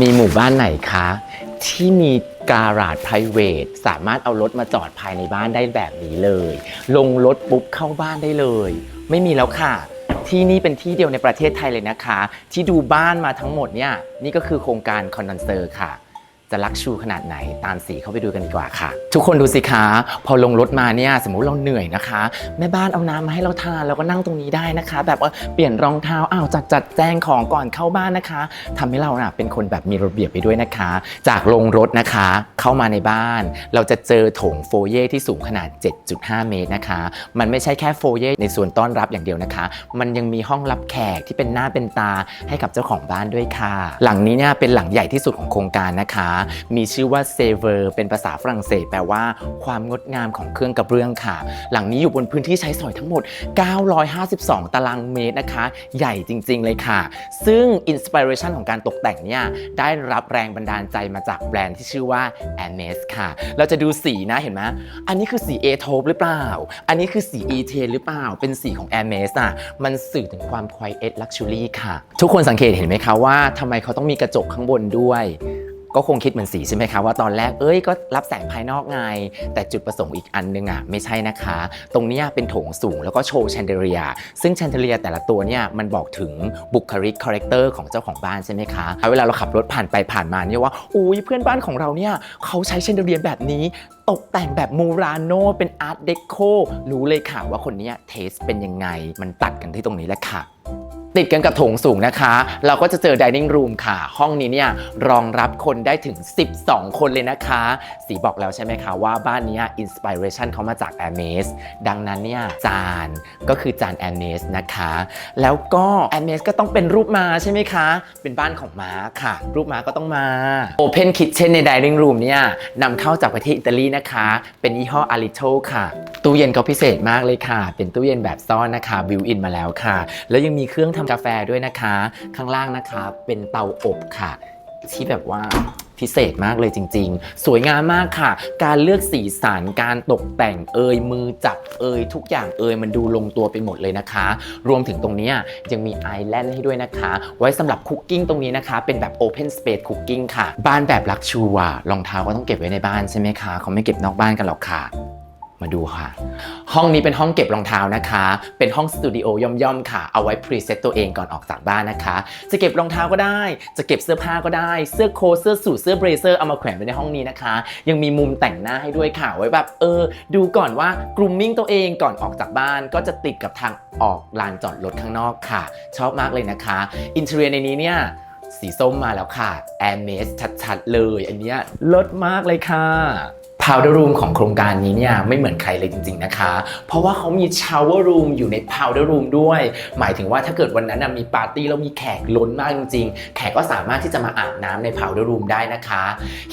มีหมู่บ้านไหนคะ ที่มีการาด p r i v a t สามารถเอารถมาจอดภายในบ้านได้แบบนี้เลย ลงรถปุ๊บเข้าบ้านได้เลย ไม่มีแล้วค่ะ ที่นี่เป็นที่เดียวในประเทศไทยเลยนะคะ ที่ดูบ้านมาทั้งหมดเนี่ยนี่ก็คือโครงการคอนดนเซอร์ค่ะ จะลักชูขนาดไหนตามสีเข้าไปดูกันดีกว่าค่ะ ทุกคนดูสิคะ พอลงรถมาเนี่ยสมมุติเราเหนื่อยนะคะ แม่บ้านเอาน้ำมาให้เราทานเราก็นั่งตรงนี้ได้นะคะ แบบว่าเปลี่ยนรองเท้าอ้าวจัดจัดแจงของก่อนเข้าบ้านนะคะทำให้เราน่ะเป็นคนแบบมีระเบียบไปด้วยนะคะ จากลงรถนะคะ เข้ามาในบ้าน เราจะเจอโถงโฟเย่ที่สูงขนาด 7.5 เมตรนะคะ มันไม่ใช่แค่โฟเย่ในส่วนต้อนรับอย่างเดียวนะคะ มันยังมีห้องรับแขกที่เป็นหน้าเป็นตาให้กับเจ้าของบ้านด้วยค่ะ หลังนี้เนี่ยเป็นหลังใหญ่ที่สุดของโครงการนะคะมีชื่อว่าเซเวอร์เป็นภาษาฝรั่งเศส แปลว่าความงดงามของเครื่องกระเบื้องค่ะ หลังนี้อยู่บนพื้นที่ใช้สอยทั้งหมด 952 ตารางเมตรนะคะ ใหญ่จริง ๆ เลยค่ะ ซึ่งอินสปิเรชันของการตกแต่งเนี่ย ได้รับแรงบันดาลใจมาจากแบรนด์ที่ชื่อว่า a m e s ค่ะ เราจะดูสีนะเห็นไหมอันนี้คือสี A t o p e หรือเปล่า อันนี้คือสี E t a หรือเปล่า เป็นสีของ a m e s อะมันสื่อถึงความ quiet luxury ค่ะ ทุกคนสังเกตเห็นไหมคะว่าทำไมเขาต้องมีกระจกข้างบนด้วย ก็คงคิดเหมือนสีใช่ไหมคะว่าตอนแรกเอ้ยก็รับแสงภายนอกไง แต่จุดประสงค์อีกอันนึงอะไม่ใช่นะคะ ตรงนี้เป็นโถงสูงแล้วก็โชว์แชนเดเลียซึ่งแชนเดเลียแต่ละตัวเนี่ยมันบอกถึงบุคลิกคาแรคเตอร์ของเจ้าของบ้านใช่ไหมคะเวลาเราขับรถผ่านไปผ่านมาเนี่ยว่าอุ้ยเพื่อนบ้านของเราเนี่ยเขาใช้แชนเดเลียแบบนี้ตกแต่งแบบมูราโนเป็นอาร์ตเดโครู้เลยค่ะว่าคนนี้เทสเป็นยังไง มันตัดกันที่ตรงนี้แหละค่ะ ติดกันกับโถงสูงนะคะ เราก็จะเจอ dining room ค่ะ ห้องนี้เนี่ยรองรับคนได้ถึง 12 คนเลยนะคะ สีบอกแล้วใช่ไหมคะว่าบ้านนี้อินสปิเรชันเขามาจาก a m e s ดังนั้นเนี่ยจานก็คือจาน a m e s นะคะ แล้วก็ a m e s ก็ต้องเป็นรูปม้าใช่ไหมคะ เป็นบ้านของม้าค่ะ รูปม้าก็ต้องมา Open Kitchen ใน dining room เนี่ยนำเข้าจากประเทศอิตาลีนะคะ เป็นยี่ห้อ Alito ค่ะ ตู้เย็นก็พิเศษมากเลยค่ะ เป็นตู้เย็นแบบซ่อนนะคะบิวอินมาแล้วค่ะ แล้วยังมีเครื่องทำกาแฟด้วยนะคะ ข้างล่างนะคะ เป็นเตาอบค่ะ ที่แบบว่าพิเศษมากเลยจริง ๆ สวยงามมากค่ะ การเลือกสีสัน การตกแต่งเอยมือจับเอยทุกอย่างเอยมันดูลงตัวไปหมดเลยนะคะ รวมถึงตรงนี้ยังมีไอแลนด์ให้ด้วยนะคะ ไว้สำหรับคุกกิ้งตรงนี้นะคะ เป็นแบบ Open Space Cooking ค่ะ บ้านแบบลักชูอะรองเท้าก็ต้องเก็บไว้ในบ้านใช่ไหมคะเขาไม่เก็บนอกบ้านกันหรอกค่ะ มาดูค่ะ ห้องนี้เป็นห้องเก็บรองเท้านะคะ เป็นห้องสตูดิโอย่อมๆค่ะ เอาไว้พรีเซตตัวเองก่อนออกจากบ้านนะคะ จะเก็บรองเท้าก็ได้ จะเก็บเสื้อผ้าก็ได้ เสื้อโค้ทเสื้อสูทเสื้อเบรเซอร์เอามาแขวนไว้ในห้องนี้นะคะ ยังมีมุมแต่งหน้าให้ด้วยค่ะ ไว้แบบเออ ดูก่อนว่ากรูมมิ่งตัวเองก่อนออกจากบ้าน ก็จะติดกับทางออกลานจอดรถข้างนอกค่ะ ชอบมากเลยนะคะ อินเทอร์เในนี้เนี่ยสีส้มมาแล้วค่ะ a m e s ชัดๆเลย อันเนี้ยเลิศมากเลยค่ะ พาวเดอร์รูมของโครงการนี้เนี่ยไม่เหมือนใครเลยจริง ๆนะคะ เพราะว่าเขามีชาวเวอร์รูมอยู่ในพาวเดอร์รูมด้วย หมายถึงว่าถ้าเกิดวันนั้นนะมีปาร์ตี้แล้วมีแขกล้นมากจริง ๆ แขกก็สามารถที่จะมาอาบน้ำในพาวเดอร์รูมได้นะคะ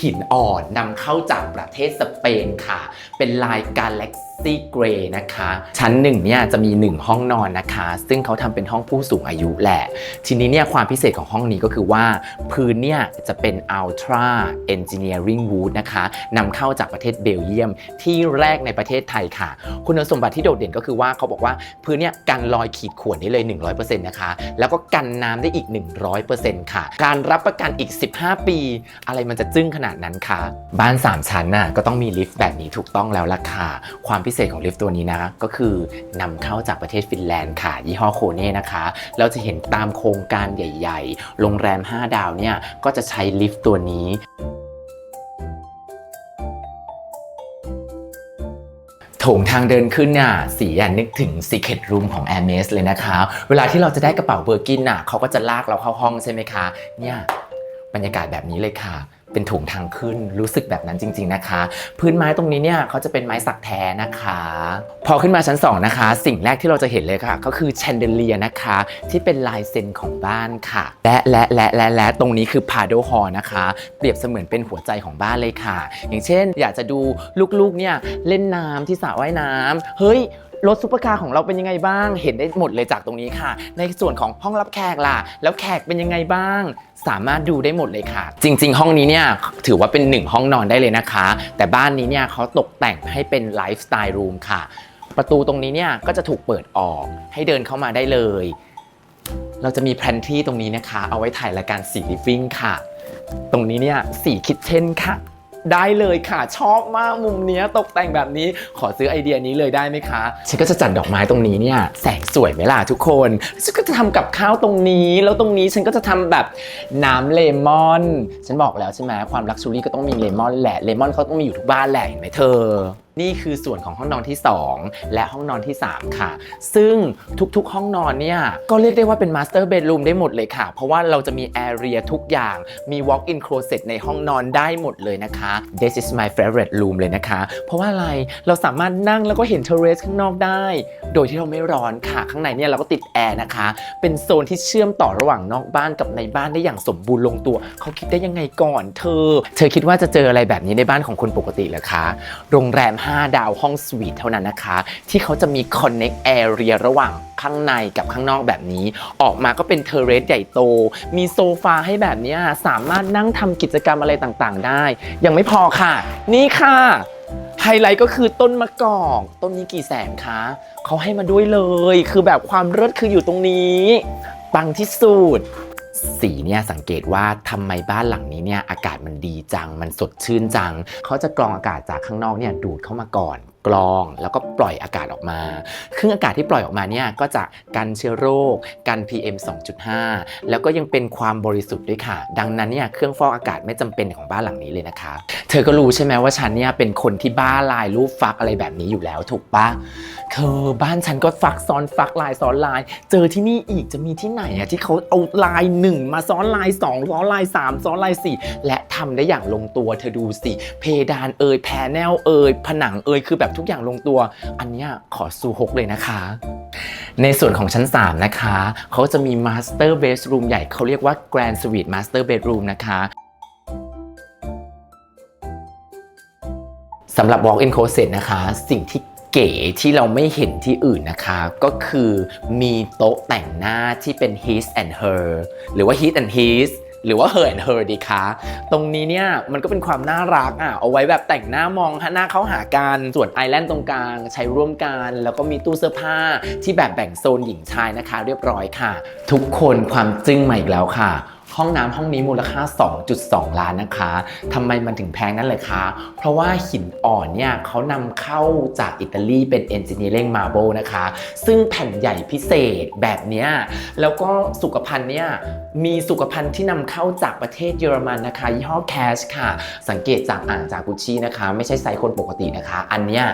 หินอ่อนนำเข้าจากประเทศสเปนค่ะ เป็นลายกาแล็กซ Galaxy Grey นะคะ ชั้นหนึ่งเนี่ยจะมี 1 ห้องนอนนะคะ ซึ่งเขาทำเป็นห้องผู้สูงอายุแหละ ทีนี้เนี่ยความพิเศษของห้องนี้ก็คือว่าพื้นเนี่ยจะเป็น Ultra Engineering Wood นะคะนำเข้าจากประเทศเบลเยียมที่แรกในประเทศไทยค่ะ คุณสมบัติที่โดดเด่นก็คือว่าเขาบอกว่าพื้นเนี่ยกันรอยขีดข่วนได้เลย 100%นะคะ แล้วก็กันน้ำได้อีก 100%ค่ะ การรับประกันอีก 15 ปี อะไรมันจะจึ้งขนาดนั้นคะบ้าน 3 ชั้นน่ะก็ต้องมีลิฟต์แบบนี้ถูกต้องแล้วล่ะค่ะความพิเศษของลิฟต์ตัวนี้นะ ก็คือนำเข้าจากประเทศฟินแลนด์ค่ะ ยี่ห้อโคเน่นะคะ เราจะเห็นตามโครงการใหญ่ๆ โรงแรม 5 ดาวเนี่ย ก็จะใช้ลิฟต์ตัวนี้โถงทางเดินขึ้นน่ะสีอะนึกถึง Secret Room ของ a m e s เลยนะคะ เวลาที่เราจะได้กระเป๋าเบอร์กินน่ะเขาก็จะลากเราเข้าห้องใช่ไหมคะ เนี่ย บรรยากาศแบบนี้เลยค่ะ เป็นโถงทางขึ้นรู้สึกแบบนั้นจริง ๆนะคะ พื้นไม้ตรงนี้เนี่ยเขาจะเป็นไม้สักแท้นะคะ พอขึ้นมาชั้น 2 นะคะ สิ่งแรกที่เราจะเห็นเลยค่ะ ก็คือแชนเดเลียนะคะ ที่เป็นลายเซ็นของบ้านค่ะ และและและและและตรงนี้คือพาโดฮอนะคะ เปรียบเสมือนเป็นหัวใจของบ้านเลยค่ะ อย่างเช่น อยากจะดูลูกๆเนี่ยเล่นน้ำที่สระว่ายน้ำเฮ้ยรถซุปเปอร์คาร์ของเราเป็นยังไงบ้าง เห็นได้หมดเลยจากตรงนี้ค่ะ ในส่วนของห้องรับแขกล่ะ แล้วแขกเป็นยังไงบ้าง สามารถดูได้หมดเลยค่ะ จริง ๆ ห้องนี้เนี่ยถือว่าเป็นหนึ่งห้องนอนได้เลยนะคะ แต่บ้านนี้เนี่ยเขาตกแต่งให้เป็นไลฟ์สไตล์รูมค่ะ ประตูตรงนี้เนี่ยก็จะถูกเปิดออกให้เดินเข้ามาได้เลย เราจะมีแพลนที่ตรงนี้นะคะ เอาไว้ถ่ายรายการสีลิฟวิ่งค่ะ ตรงนี้เนี่ยสีคิทเช่นค่ะ ได้เลยค่ะ ชอบมากมุมเนี้ยตกแต่งแบบนี้ขอซื้อไอเดียนี้เลยได้ไหมคะฉันก็จะจัดดอกไม้ตรงนี้เนี่ยแสงสวยไหมล่ะทุกคนฉันก็จะทำกับข้าวตรงนี้ แล้วตรงนี้ฉันก็จะทำแบบน้ำเลมอน ฉันบอกแล้วใช่ไหมความลักชูรี่ก็ต้องมีเลมอนแหละเลมอนเขาต้องมีอยู่ทุกบ้านแหละเห็นไหมเธอ นี่คือส่วนของห้องนอนที่ 2 และห้องนอนที่ 3 ค่ะ ซึ่งทุกๆห้องนอนเนี่ย ก็เรียกได้ว่าเป็นมาสเตอร์เบดรูมได้หมดเลยค่ะ เพราะว่าเราจะมีแอเรียทุกอย่างมี walk-in closet ในห้องนอนได้หมดเลยนะคะ This is my favorite room เลยนะคะ เพราะว่าอะไรเราสามารถนั่งแล้วก็เห็นเทเรสข้างนอกได้ โดยที่เราไม่ร้อนค่ะ ข้างในเนี่ยเราก็ติดแอร์นะคะ เป็นโซนที่เชื่อมต่อระหว่างนอกบ้านกับในบ้านได้อย่างสมบูรณ์ลงตัว เขาคิดได้ยังไงก่อนเธอ เธอคิดว่าจะเจออะไรแบบนี้ในบ้านของคนปกติเหรอคะโรงแรม5 ดาวห้องสวีทเท่านั้นนะคะ ที่เขาจะมี connect area ระหว่างข้างในกับข้างนอกแบบนี้ ออกมาก็เป็นเทเรสใหญ่โต มีโซฟาให้แบบนี้สามารถนั่งทำกิจกรรมอะไรต่างๆ ได้ ยังไม่พอค่ะ นี่ค่ะไฮไลท์ก็คือต้นมะกอกต้นนี้กี่แสนคะเขาให้มาด้วยเลย คือแบบความเลิศคืออยู่ตรงนี้ปังที่สุด สีเนี่ยสังเกตว่าทำไมบ้านหลังนี้เนี่ยอากาศมันดีจัง มันสดชื่นจัง เขาจะกรองอากาศจากข้างนอกเนี่ยดูดเข้ามาก่อน กรองแล้วก็ปล่อยอากาศออกมา เครื่องอากาศที่ปล่อยออกมาเนี่ยก็จะกันเชื้อโรค กัน PM 2.5 แล้วก็ยังเป็นความบริสุทธิ์ด้วยค่ะ ดังนั้นเนี่ยเครื่องฟอกอากาศไม่จำเป็นของบ้านหลังนี้เลยนะคะ เธอก็รู้ใช่ไหมว่าฉันเนี่ยเป็นคนที่บ้าลายรูปฟักอะไรแบบนี้อยู่แล้วถูกปะเธอบ้านฉันก็ฟักซ้อนฟักลายซ้อนลาย เจอที่นี่อีกจะมีที่ไหนอะที่เขาเอาลายหนึ่งมาซ้อนลายสองซ้อนลายสามซ้อนลายสี่และทำได้อย่างลงตัวเธอดูสิเพดานเอยแพนเนลเอยผนังเอยคือแบบทุกอย่างลงตัว อันนี้ขอซูฮกเลยนะคะ ในส่วนของชั้น 3 นะคะ เขาจะมี Master Bedroom ใหญ่เขาเรียกว่า Grand Suite Master Bedroom นะคะสำหรับ Walk-in Closet นะคะ สิ่งที่เก๋ที่เราไม่เห็นที่อื่นนะคะ ก็คือมีโต๊ะแต่งหน้าที่เป็น his and her หรือว่า his and his หรือว่า her and her ดีคะตรงนี้เนี่ยมันก็เป็นความน่ารักอะเอาไว้แบบแต่งหน้ามองหน้าเข้าหากันส่วนไอแลนด์ตรงกลางใช้ร่วมกัน แล้วก็มีตู้เสื้อผ้าที่แบบแบ่งโซนหญิงชายนะคะ เรียบร้อยค่ะ ทุกคนความจึ้งมาอีกแล้วค่ะ ห้องน้ำห้องนี้มูลค่า 2.2 ล้านนะคะทำไมมันถึงแพงนั่นเลยคะ เพราะว่าหินอ่อนเนี่ยเขานำเข้าจากอิตาลีเป็น Engineering Marble นะคะ ซึ่งแผ่นใหญ่พิเศษแบบเนี้ยแล้วก็สุขภัณฑ์เนี่ยมีสุขภัณฑ์ที่นำเข้าจากประเทศเยอรมันนะคะยี่ห้อ Cash ค่ะ สังเกตจากอ่างจากกุชชี่นะคะ ไม่ใช่ไซส์คนปกตินะคะ อันเนี้ย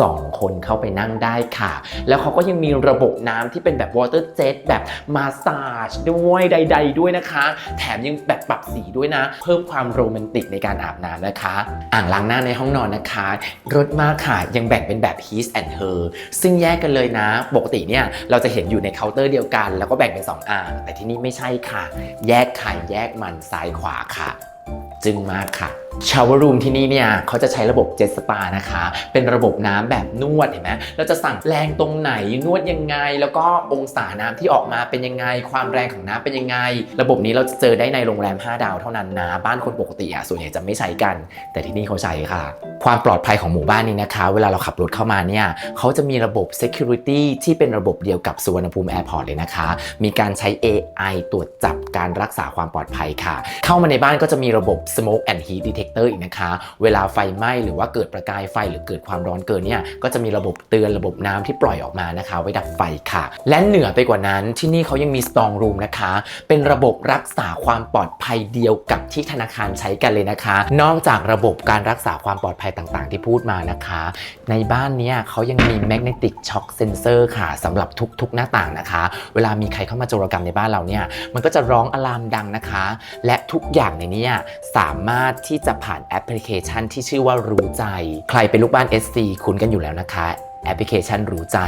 สองคนเข้าไปนั่งได้ค่ะ แล้วเขาก็ยังมีระบบน้ำที่เป็นแบบ water jet แบบมาสซาจด้วยใด ๆ ด้วยนะคะแถมยังแบบปรับสีด้วยนะ เพิ่มความโรแมนติกในการอาบน้ำนะคะ อ่างล้างหน้าในห้องนอนนะคะรถมากค่ะยังแบ่งเป็นแบบ his and her ซึ่งแยกกันเลยนะ ปกติเนี่ยเราจะเห็นอยู่ในเคาน์เตอร์เดียวกัน แล้วก็แบ่งเป็น 2 อ่าง แต่ที่นี่ไม่ใช่ค่ะ แยกไข่แยกมันซ้ายขวาค่ะ จึงมากค่ะชาวรูมที่นี่เนี่ยเขาจะใช้ระบบเจ็ตสปานะคะ เป็นระบบน้ำแบบนวดเห็นไหมเราจะสั่งแรงตรงไหนนวดยังไง แล้วก็องศาน้ำที่ออกมาเป็นยังไง ความแรงของน้ำเป็นยังไง ระบบนี้เราจะเจอได้ในโรงแรม 5 ดาวเท่านั้นนะ บ้านคนปกติอะส่วนใหญ่จะไม่ใช้กัน แต่ที่นี่เขาใช้ค่ะ ความปลอดภัยของหมู่บ้านนี้นะคะ เวลาเราขับรถเข้ามาเนี่ยเขาจะมีระบบ security ที่เป็นระบบเดียวกับสุวรรณภูมิแอร์พอร์ตเลยนะคะ มีการใช้ AI ตรวจจับการรักษาความปลอดภัยค่ะ เข้ามาในบ้านก็จะมีระบบ smoke and heat detector อีกนะคะ เวลาไฟไหม้หรือว่าเกิดประกายไฟหรือเกิดความร้อนเกินเนี่ยก็จะมีระบบเตือนระบบน้ำที่ปล่อยออกมานะคะ ไว้ดับไฟค่ะ และเหนือไปกว่านั้นที่นี่เขายังมี strong room นะคะ เป็นระบบรักษาความปลอดภัยเดียวกับที่ธนาคารใช้กันเลยนะคะ นอกจากระบบการรักษาความปลอดภัยต่างๆ ที่พูดมานะคะ ในบ้านเนี้ยเขายังมี magnetic shock sensor ค่ะสำหรับทุก ๆ หน้าต่างนะคะ เวลามีใครเข้ามาโจรกรรมในบ้านเราเนี่ยมันก็จะร้องอะลามดังนะคะ และทุกอย่างในนี้สามารถที่จะผ่านแอปพลิเคชันที่ชื่อว่ารู้ใจ ใครเป็นลูกบ้าน SC คุ้นกันอยู่แล้วนะคะ แอปพลิเคชันรู้ใจ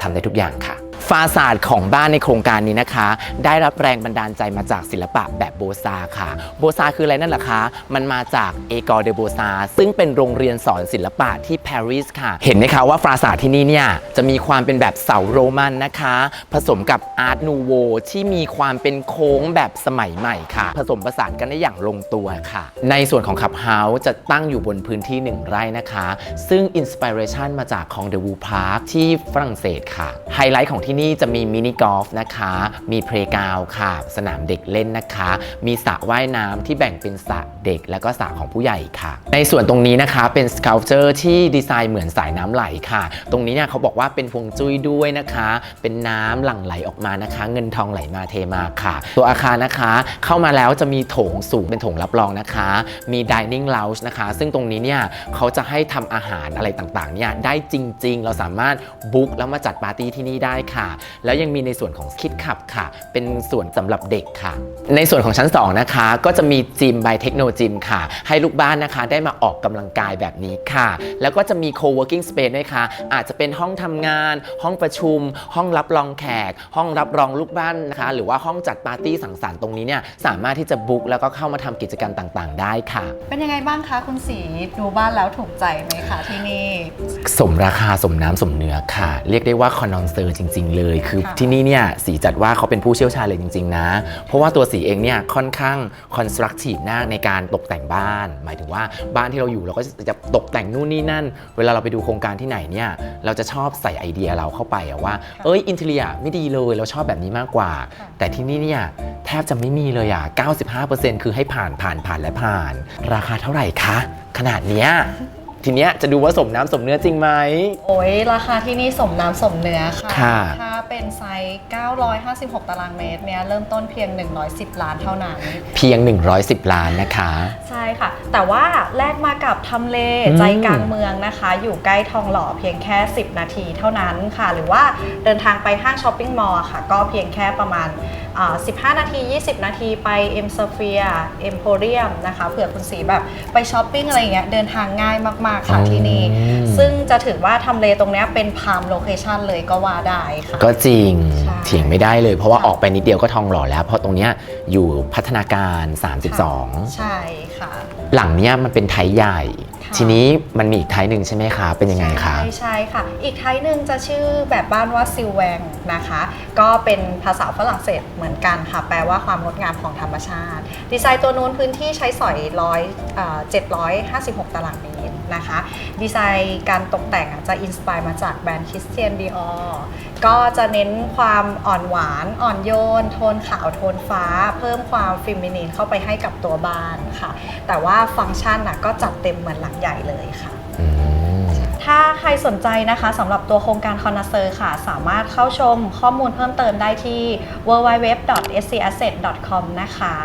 ทำได้ทุกอย่างค่ะ ฟาซาดของบ้านในโครงการนี้นะคะ ได้รับแรงบันดาลใจมาจากศิลปะแบบโบซาค่ะ โบซาคืออะไรนั่นล่ะคะ มันมาจากเอกอร์เดโบซาซึ่งเป็นโรงเรียนสอนศิลปะที่ปารีสค่ะ เห็นไหมคะว่าฟาซาดที่นี่เนี่ยจะมีความเป็นแบบเสาโรมันนะคะ ผสมกับอาร์ตนูโวที่มีความเป็นโค้งแบบสมัยใหม่ค่ะ ผสมผสานกันได้อย่างลงตัวค่ะ ในส่วนของขับเฮาส์จะตั้งอยู่บนพื้นที่หนึ่งไร่นะคะ ซึ่งอินสปิเรชันมาจากคองเดวูพาร์คที่ฝรั่งเศสค่ะ ไฮไลท์ของที่นี่นี่จะมีมินิกอล์ฟนะคะ มีเพลย์กาวค่ะ สนามเด็กเล่นนะคะ มีสระว่ายน้ำที่แบ่งเป็นสระด็ก แล้วก็สระของผู้ใหญ่ค่ะ ในส่วนตรงนี้นะคะเป็นส c า l เจอร์ที่ดีไซน์เหมือนสายน้ำไหลค่ะ ตรงนี้เนี่ยเขาบอกว่าเป็นพวงจุ้ยด้วยนะคะ เป็นน้ำหลั่งไหลออกมานะคะ เงินทองไหลมาเทมาค่ะ ตัวอาคารนะคะ เข้ามาแล้วจะมีโถงสูงเป็นโถงรับรองนะคะ มี dining lounge นะคะ ซึ่งตรงนี้เนี่ยเขาจะให้ทำอาหารอะไรต่างๆเนี่ยได้จริง ๆ เราสามารถบุ๊กแล้วมาจัดปาร์ตี้ที่นี่ได้ค่ะ แล้วยังมีในส่วนของคิดขับค่ะ เป็นส่วนสำหรับเด็กค่ะ ในส่วนของชั้น 2 นะคะ ก็จะมีจิม by Techno Gym ค่ะ ให้ลูกบ้านนะคะได้มาออกกำลังกายแบบนี้ค่ะ แล้วก็จะมี co-working space ด้วยค่ะ อาจจะเป็นห้องทำงาน ห้องประชุม ห้องรับรองแขก ห้องรับรองลูกบ้านนะคะ หรือว่าห้องจัดปาร์ตี้สังสรรค์ตรงนี้เนี่ยสามารถที่จะบุ๊กแล้วก็เข้ามาทำกิจกรรมต่างๆ ได้ค่ะ เป็นยังไงบ้างคะคุณสีดูบ้านแล้วถูกใจไหมคะที่นี่ สมราคาสมน้ำสมเนื้อค่ะ เรียกได้ว่าคอนนอนเซอร์จริง ๆ เลยคือค่ะที่นี่เนี่ยสีจัดว่าเขาเป็นผู้เชี่ยวชาญเลยจริง ๆ นะ เพราะว่าตัวสีเองเนี่ยค่อนข้างคอนสตรักทีฟมากในการตกแต่งบ้าน หมายถึงว่าบ้านที่เราอยู่เราก็จะตกแต่งนู่นนี่นั่น เวลาเราไปดูโครงการที่ไหนเนี่ยเราจะชอบใส่ไอเดียเราเข้าไปอะว่า เอ้ยอินเทเรียไม่ดีเลยเราชอบแบบนี้มากกว่าค่ะแต่ที่นี่เนี่ยแทบจะไม่มีเลยอะ95%คือให้ผ่านผ่านผ่านและผ่าน ราคาเท่าไหร่คะ ขนาดเนี้ย ทีเนี้ยจะดูว่าสมน้ำสมเนื้อจริงไหม โอ้ยราคาที่นี่สมน้ำสมเนื้อค่ะ ค่ะ ถ้าเป็นไซส์ 956 ตารางเมตรเนี่ยเริ่มต้นเพียง 110 ล้านเท่านั้น เพียง 110 ล้านนะคะ ใช่ค่ะ แต่ว่าแลกมากับทำเลอืม ใจกลางเมืองนะคะ อยู่ใกล้ทองหล่อเพียงแค่ 10 นาทีเท่านั้นค่ะ หรือว่าเดินทางไปห้างช้อปปิ้งมอลล์ค่ะ ก็เพียงแค่ประมาณอ่า 15 นาที 20 นาทีไป M s p h e r e Emporium นะคะเผื่อคุณสีแบบไปช้อปปิ้งอะไรอย่างเงี้ยเดินทางง่ายมาก ๆ ค่ะอืมที่นี่ซึ่งจะถือว่าทำเลตรงเนี้ยเป็นพามโลเคชันเลยก็ว่าได้ค่ะ ก็จริงใช่เถียงไม่ได้เลย เพราะว่าค่ะ ออกไปนิดเดียวก็ทองหล่อแล้ว เพราะตรงเนี้ยอยู่พัฒนาการ32ใช่ค่ะหลังเนี้ยมันเป็นไทยใหญ่ค่ะ ทีนี้มันมีอีกไทยหนึ่งใช่ไหมคะ เป็นยังไงคะ ใช่ใช่ค่ะ อีกไทยหนึ่งจะชื่อแบบบ้านว่าซิลแวงนะคะ ก็เป็นภาษาฝรั่งเศสเหมือนกันค่ะ แปลว่าความงดงามของธรรมชาติ ดีไซน์ตัวนู้นพื้นที่ใช้สอยร้อยเจ็ดร้อยห้าสิบหกตารางเมตรนะคะ ดีไซน์การตกแต่งอะจะอินสปายมาจากแบรนด์คริสเตียนดีออก็จะเน้นความอ่อนหวานอ่อนโยน โทนขาวโทนฟ้า เพิ่มความฟิมินีนเข้าไปให้กับตัวบ้านค่ะ แต่ว่าฟังก์ชันน่ะก็จัดเต็มเหมือนหลังใหญ่เลยค่ะ อืมถ้าใครสนใจนะคะสำหรับตัวโครงการคอน n เซอร์ค่ะ สามารถเข้าชมข้อมูลเพิ่มเติมได้ที่ www.scasset.com นะคะ